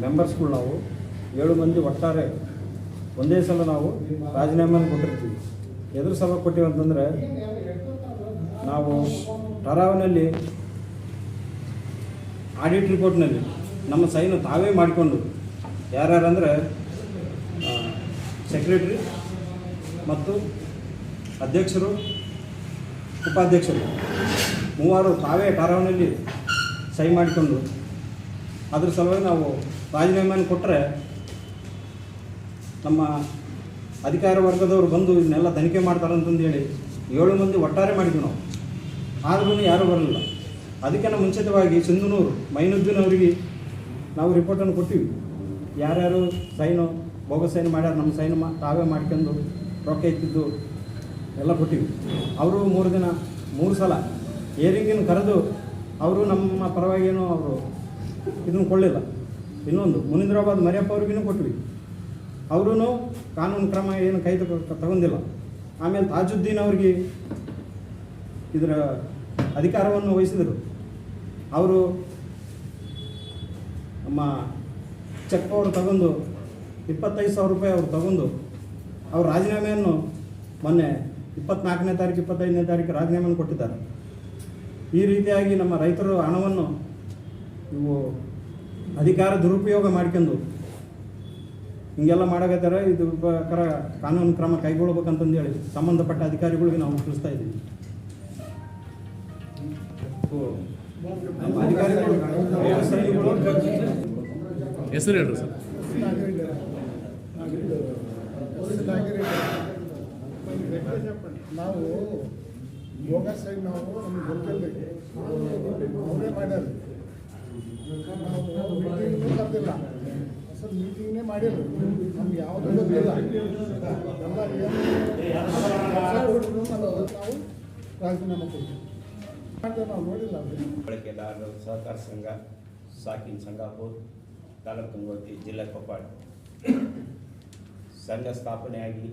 ಮೆಂಬರ್ಸ್ಗಳು ನಾವು ಏಳು ಮಂದಿ ಒಟ್ಟಾರೆ ಒಂದೇ ಸಲ ನಾವು ರಾಜೀನಾಮೆಯನ್ನು ಕೊಟ್ಟಿರ್ತೀವಿ. ಎದುರು ಸಲ ಕೊಟ್ಟಿವಿ ಅಂತಂದರೆ ನಾವು ಟರಾವ್ನಲ್ಲಿ ಆಡಿಟ್ ರಿಪೋರ್ಟ್ನಲ್ಲಿ ನಮ್ಮ ಸೈನ್ ತಾವೇ ಮಾಡಿಕೊಂಡು ಯಾರ್ಯಾರಂದರೆ ಸೆಕ್ರೆಟ್ರಿ ಮತ್ತು ಅಧ್ಯಕ್ಷರು, ಉಪಾಧ್ಯಕ್ಷರು, ಮೂವರು ತಾವೇ ಟರಾವ್ನಲ್ಲಿ ಸಹಿ ಮಾಡಿಕೊಂಡು ಅದ್ರ ಸಲುವಾಗಿ ನಾವು ರಾಜೀನಾಮೆಯನ್ನು ಕೊಟ್ಟರೆ ನಮ್ಮ ಅಧಿಕಾರ ವರ್ಗದವರು ಬಂದು ಇದನ್ನೆಲ್ಲ ತನಿಖೆ ಮಾಡ್ತಾರೆ ಅಂತಂದು ಹೇಳಿ ಏಳು ಮಂದಿ ಒಟ್ಟಾರೆ ಮಾಡಿದ್ವಿ ನಾವು. ಆದ್ರೂ ಯಾರೂ ಬರಲಿಲ್ಲ. ಅದಕ್ಕಿಂತ ಮುಂಚಿತವಾಗಿ ಸಿಂಧುನೂರು ಮೈನುದ್ದೀನ್ ಅವರಿಗೆ ನಾವು ರಿಪೋರ್ಟನ್ನು ಕೊಟ್ಟಿವಿ. ಯಾರ್ಯಾರು ಸೈನು ಬೋಗ ಸೈನ್ ಮಾಡ್ಯಾರ, ನಮ್ಮ ಸೈನ್ ಮಾ ತಾವೇ ಮಾಡ್ಕೊಂಡು ರೊಕ್ಕ ಇತ್ತಿದ್ದು ಎಲ್ಲ ಕೊಟ್ಟಿವಿ. ಅವರು ಮೂರು ದಿನ, ಮೂರು ಸಲ ಏರಿಂಗಿನ ಕರೆದು, ಅವರು ನಮ್ಮ ಪರವಾಗಿ ಏನು ಅವರು ಇದನ್ನು ಕೊಳ್ಳಿಲ್ಲ. ಇನ್ನೊಂದು ಮುನೀಂದ್ರಾಬಾದ್ ಮರಿಯಪ್ಪ ಅವ್ರಿಗೂ ಕೊಟ್ವಿ. ಅವರೂ ಕಾನೂನು ಕ್ರಮ ಏನು ಕೈ ತಗೊ- ತಗೊಂಡಿಲ್ಲ. ಆಮೇಲೆ ತಾಜುದ್ದೀನ್ ಅವ್ರಿಗೆ ಇದರ ಅಧಿಕಾರವನ್ನು ವಹಿಸಿದರು. ಅವರು ನಮ್ಮ ಚೆಕ್ ಅವರು ತಗೊಂಡು ಇಪ್ಪತ್ತೈದು ಸಾವಿರ ರೂಪಾಯಿ ಅವರು ತಗೊಂಡು ಅವ್ರ ರಾಜೀನಾಮೆಯನ್ನು ಮೊನ್ನೆ ಇಪ್ಪತ್ನಾಲ್ಕನೇ ತಾರೀಕು, ಇಪ್ಪತ್ತೈದನೇ ತಾರೀಕು ರಾಜೀನಾಮೆಯನ್ನು ಕೊಟ್ಟಿದ್ದಾರೆ. ಈ ರೀತಿಯಾಗಿ ನಮ್ಮ ರೈತರು ಹಣವನ್ನು ಇವು ಅಧಿಕಾರ ದುರುಪಯೋಗ ಮಾಡ್ಕೊಂಡು ಹಿಂಗೆಲ್ಲ ಮಾಡಕತ್ತಾರೆ ಇದು ಪ್ರಕಾರ ಕಾನೂನು ಕ್ರಮ ಕೈಗೊಳ್ಬೇಕಂತಂದೇಳಿ ಸಂಬಂಧಪಟ್ಟ ಅಧಿಕಾರಿಗಳಿಗೆ ನಾವು ತಿಳಿಸ್ತಾ ಇದ್ದೀವಿ. ಹೆಸರು ಹೇಳ್ರಿ ಸರ್. ನಾವು ಯೋಗ ಸೈಡ್ ನಾವು ನಮ್ಗೆ ಗೊತ್ತಿಲ್ಲ ಅವರೇ ಮಾಡ್ಯಾರ ನಾವು ಮೀಟಿಂಗ್ನೂ ಸರ್ ಮೀಟಿಂಗ್ನೇ ಮಾಡಿಲ್ಲ ನಮ್ಗೆ ಯಾವುದೂ ಗೊತ್ತಿಲ್ಲ ಎಲ್ಲ ನಾವು ರಾಜೀನಾಮೆ ಕೊಡ್ತೀವಿ ನಾವು ನೋಡಿಲ್ಲ. ಬಳಕೆದಾರರ ಸಹಕಾರ ಸಂಘ ಸಾಕಿನ ಸಂಗಾಪುರ್ ತಾಲೂಕು ಗಂಗೋತಿ ಜಿಲ್ಲಾ ಕೊಪ್ಪಾಳ ಸಂಘ ಸ್ಥಾಪನೆಯಾಗಿ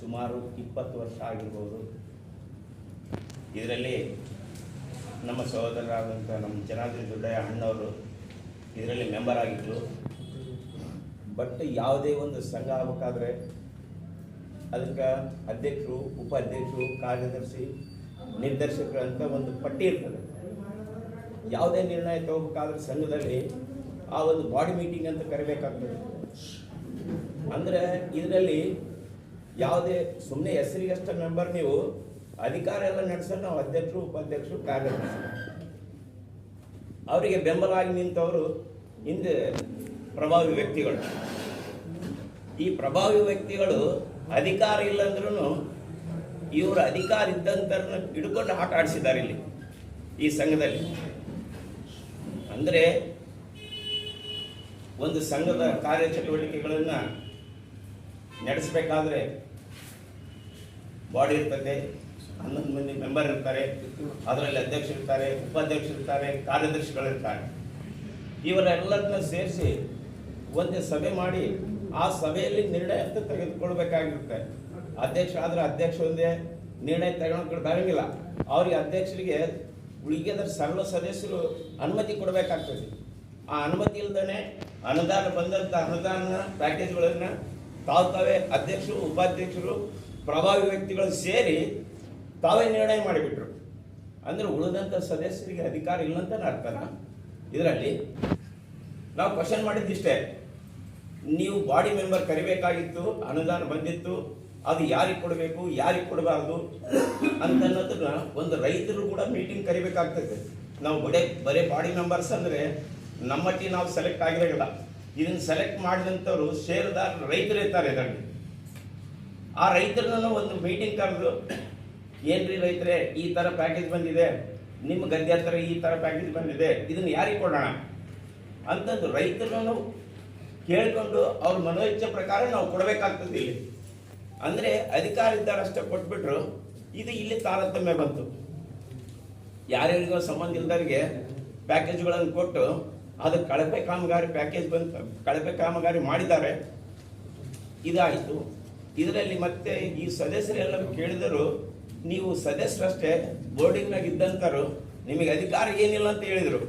ಸುಮಾರು ಇಪ್ಪತ್ತು ವರ್ಷ ಆಗಿರ್ಬೋದು ಇದರಲ್ಲಿ ನಮ್ಮ ಸಹೋದರರಾದಂಥ ನಮ್ಮ ಜನಾರ್ದನ ದೊಡ್ಡಯ್ಯ ಅಣ್ಣವರು ಇದರಲ್ಲಿ ಮೆಂಬರ್ ಆಗಿದ್ದರು ಬಟ್ ಯಾವುದೇ ಒಂದು ಸಂಘ ಆಗಬೇಕಾದ್ರೆ ಅದಕ್ಕೆ ಅಧ್ಯಕ್ಷರು ಉಪಾಧ್ಯಕ್ಷರು ಕಾರ್ಯದರ್ಶಿ ನಿರ್ದೇಶಕರು ಅಂತ ಒಂದು ಪಟ್ಟಿ ಇರ್ತದೆ. ಯಾವುದೇ ನಿರ್ಣಯ ತಗೋಬೇಕಾದ್ರೆ ಸಂಘದಲ್ಲಿ ಆ ಒಂದು ಬಾಡಿ ಮೀಟಿಂಗ್ ಅಂತ ಕರಿಬೇಕಾಗ್ತದೆ. ಅಂದರೆ ಇದರಲ್ಲಿ ಯಾವುದೇ ಸುಮ್ಮನೆ ಹೆಸರಿಗಷ್ಟ ಮೆಂಬರ್ ನೀವು ಅಧಿಕಾರ ಎಲ್ಲ ನಡೆಸೋದು ನಾವು ಅಧ್ಯಕ್ಷರು, ಉಪಾಧ್ಯಕ್ಷರು, ಕಾರ್ಯದರ್ಶಿ. ಅವರಿಗೆ ಬೆಂಬಲವಾಗಿ ನಿಂತವರು ಹಿಂದೆ ಪ್ರಭಾವಿ ವ್ಯಕ್ತಿಗಳು. ಈ ಪ್ರಭಾವಿ ವ್ಯಕ್ತಿಗಳು ಅಧಿಕಾರ ಇಲ್ಲಂದ್ರೂ ಇವರು ಅಧಿಕಾರ ಇದ್ದಂತರನ್ನ ಹಿಡ್ಕೊಂಡು ಆಟ ಆಡಿಸಿದ್ದಾರೆ ಇಲ್ಲಿ, ಈ ಸಂಘದಲ್ಲಿ. ಅಂದರೆ ಒಂದು ಸಂಘದ ಕಾರ್ಯಚಟುವಟಿಕೆಗಳನ್ನು ನಡೆಸಬೇಕಾದ್ರೆ ಬಾಡಿ ಇರ್ತದೆ, ಹನ್ನೊಂದು ಮಂದಿ ಮೆಂಬರ್ ಇರ್ತಾರೆ, ಅದರಲ್ಲಿ ಅಧ್ಯಕ್ಷರು ಇರ್ತಾರೆ ಉಪಾಧ್ಯಕ್ಷರು ಇರ್ತಾರೆ ಕಾರ್ಯದರ್ಶಿಗಳಿರ್ತಾರೆ. ಇವರೆಲ್ಲರನ್ನ ಸೇರಿಸಿ ಒಂದು ಸಭೆ ಮಾಡಿ ಆ ಸಭೆಯಲ್ಲಿ ನಿರ್ಣಯ ಅಂತ ತೆಗೆದುಕೊಳ್ಬೇಕಾಗಿರುತ್ತೆ. ಅಧ್ಯಕ್ಷ ಆದ್ರೆ ಅಧ್ಯಕ್ಷ ಒಂದೇ, ನಿರ್ಣಯ ತಗೊಂಡು ಬರಂಗಿಲ್ಲ. ಅವ್ರಿಗೆ ಅಧ್ಯಕ್ಷರಿಗೆ ಉಳಿಗೆದ ಸರ್ವ ಸದಸ್ಯರು ಅನುಮತಿ ಕೊಡಬೇಕಾಗ್ತದೆ. ಆ ಅನುಮತಿ ಇಲ್ದೇ ಅನುದಾನ ಬಂದಂಥ ಅನುದಾನ ಪ್ಯಾಕೇಜ್ಗಳನ್ನು ತಾವು ತಾವೇ ಅಧ್ಯಕ್ಷರು, ಉಪಾಧ್ಯಕ್ಷರು, ಪ್ರಭಾವಿ ವ್ಯಕ್ತಿಗಳು ಸೇರಿ ತಾವೇ ನಿರ್ಣಯ ಮಾಡಿಬಿಟ್ರು. ಅಂದ್ರೆ ಉಳಿದಂಥ ಸದಸ್ಯರಿಗೆ ಅಧಿಕಾರ ಇಲ್ಲ ಅರ್ಥನಾ ಅರ್ಥನ ಇದರಲ್ಲಿ ನಾವು ಕ್ವಶನ್ ಮಾಡಿದ್ದಿಷ್ಟೇ ನೀವು ಬಾಡಿ ಮೆಂಬರ್ ಕರಿಬೇಕಾಗಿತ್ತು, ಅನುದಾನ ಬಂದಿತ್ತು, ಅದು ಯಾರಿಗೆ ಕೊಡಬೇಕು, ಯಾರಿಗೆ ಕೊಡಬಾರ್ದು ಅಂತ ಅನ್ನೋದನ್ನ ಒಂದು ರೈತರು ಕೂಡ ಮೀಟಿಂಗ್ ಕರಿಬೇಕಾಗ್ತದೆ. ನಾವು ಬಡೇ, ಬರೀ ಬಾಡಿ ಮೆಂಬರ್ಸ್ ಅಂದರೆ ನಮ್ಮಟ್ಟಿ ನಾವು ಸೆಲೆಕ್ಟ್ ಆಗಿರೋಲ್ಲ ಇದನ್ನು ಸೆಲೆಕ್ಟ್ ಮಾಡಿದಂಥವ್ರು ಷೇರುದಾರರು ರೈತರು ಇರ್ತಾರೆ ಇದರಲ್ಲಿ. ಆ ರೈತರನ್ನ ಒಂದು ಮೀಟಿಂಗ್ ಕರೆದು, ಏನ್ರಿ ರೈತರೇ, ಈ ಥರ ಪ್ಯಾಕೇಜ್ ಬಂದಿದೆ ನಿಮ್ಮ ಗದ್ದೆ ಹತ್ರ ಈ ಥರ ಪ್ಯಾಕೇಜ್ ಬಂದಿದೆ, ಇದನ್ನು ಯಾರಿಗೆ ಕೊಡೋಣ? ಅಂತಂದು ರೈತರನ್ನು ಕೇಳಿಕೊಂಡು ಅವ್ರ ಮನೋಇಚ್ಛೆ ಪ್ರಕಾರ ನಾವು ಕೊಡಬೇಕಾಗ್ತದೆ ಇಲ್ಲಿ. ಅಂದರೆ ಅಧಿಕಾರ ಇದ್ದಾರಷ್ಟೇ ಕೊಟ್ಬಿಟ್ರು, ಇದು ಇಲ್ಲಿ ತಾರತಮ್ಯ ಬಂತು. ಯಾರ್ಯಾರಿಗೂ ಸಂಬಂಧ ಇಲ್ದವ್ರಿಗೆ ಪ್ಯಾಕೇಜ್ಗಳನ್ನು ಕೊಟ್ಟು ಅದು ಕಳಪೆ ಕಾಮಗಾರಿ ಪ್ಯಾಕೇಜ್ ಬಂತು, ಕಳಪೆ ಕಾಮಗಾರಿ ಮಾಡಿದ್ದಾರೆ. ಇದಾಯಿತು. ಇದರಲ್ಲಿ ಮತ್ತೆ ಈ ಸದಸ್ಯರೆಲ್ಲರೂ ಕೇಳಿದರು ನೀವು ಸದಸ್ಯರಷ್ಟೇ ಬೋರ್ಡಿಂಗ್ನಾಗ ಇದ್ದಂಥರು ನಿಮಗೆ ಅಧಿಕಾರ ಏನಿಲ್ಲ ಅಂತ ಹೇಳಿದರು.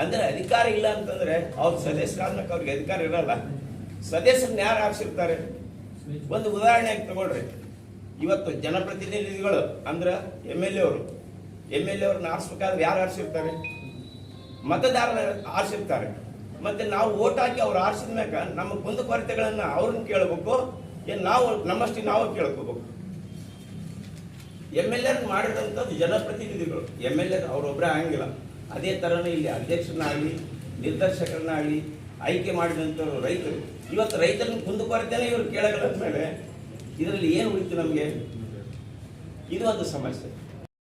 ಅಂದ್ರೆ ಅಧಿಕಾರ ಇಲ್ಲ ಅಂತಂದ್ರೆ ಅವ್ರ ಸದಸ್ಯರಾದ್ಮೇಲೆ ಅವ್ರಿಗೆ ಅಧಿಕಾರ ಇರಲ್ಲ. ಸದಸ್ಯರನ್ನ ಯಾರು ಆರಿಸಿರ್ತಾರೆ ಒಂದು ಉದಾಹರಣೆಯಾಗಿ ತಗೊಳ್ರಿ. ಇವತ್ತು ಜನಪ್ರತಿನಿಧಿಗಳು, ಅಂದ್ರೆ ಎಂ ಎಲ್ ಎ ಅವರು. ಎಂ ಎಲ್ ಎ ಆರಿಸ್ಬೇಕಾದ್ರೆ ಯಾರು ಆರಿಸಿರ್ತಾರೆ ಮತದಾರರ ಆರಿಸಿರ್ತಾರೆ ಮತ್ತೆ ನಾವು ಓಟ್ ಹಾಕಿ ಅವ್ರು ಆರಿಸಿದ ಮ್ಯಾಗ ನಮ್ಮ ಕುಂದುಕೊರತೆಗಳನ್ನ ಅವ್ರನ್ನ ಕೇಳಬೇಕು, ಏನು ನಾವು ನಮ್ಮಷ್ಟು ನಾವು ಕೇಳ್ಕೋಬೇಕು. ಎಂ ಎಲ್ ಎರ್ ಮಾಡಿದಂಥದ್ದು ಜನಪ್ರತಿನಿಧಿಗಳು. ಎಂ ಎಲ್ ಎರ್ ಅವರೊಬ್ಬರೇ ಆಗಂಗಿಲ್ಲ. ಅದೇ ಥರನೇ ಇಲ್ಲಿ ಅಧ್ಯಕ್ಷರನ್ನಾಗಲಿ, ನಿರ್ದೇಶಕರನ್ನಾಗಲಿ ಆಯ್ಕೆ ಮಾಡಿದಂಥವ್ರು ರೈತರು. ಇವತ್ತು ರೈತರನ್ನ ಕುಂದುಕೊರತೆನೇ ಇವರು ಕೇಳಗಳ ಮೇಲೆ ಇದರಲ್ಲಿ ಏನು ಉಳಿತು ನಮಗೆ? ಇದು ಒಂದು ಸಮಸ್ಯೆ.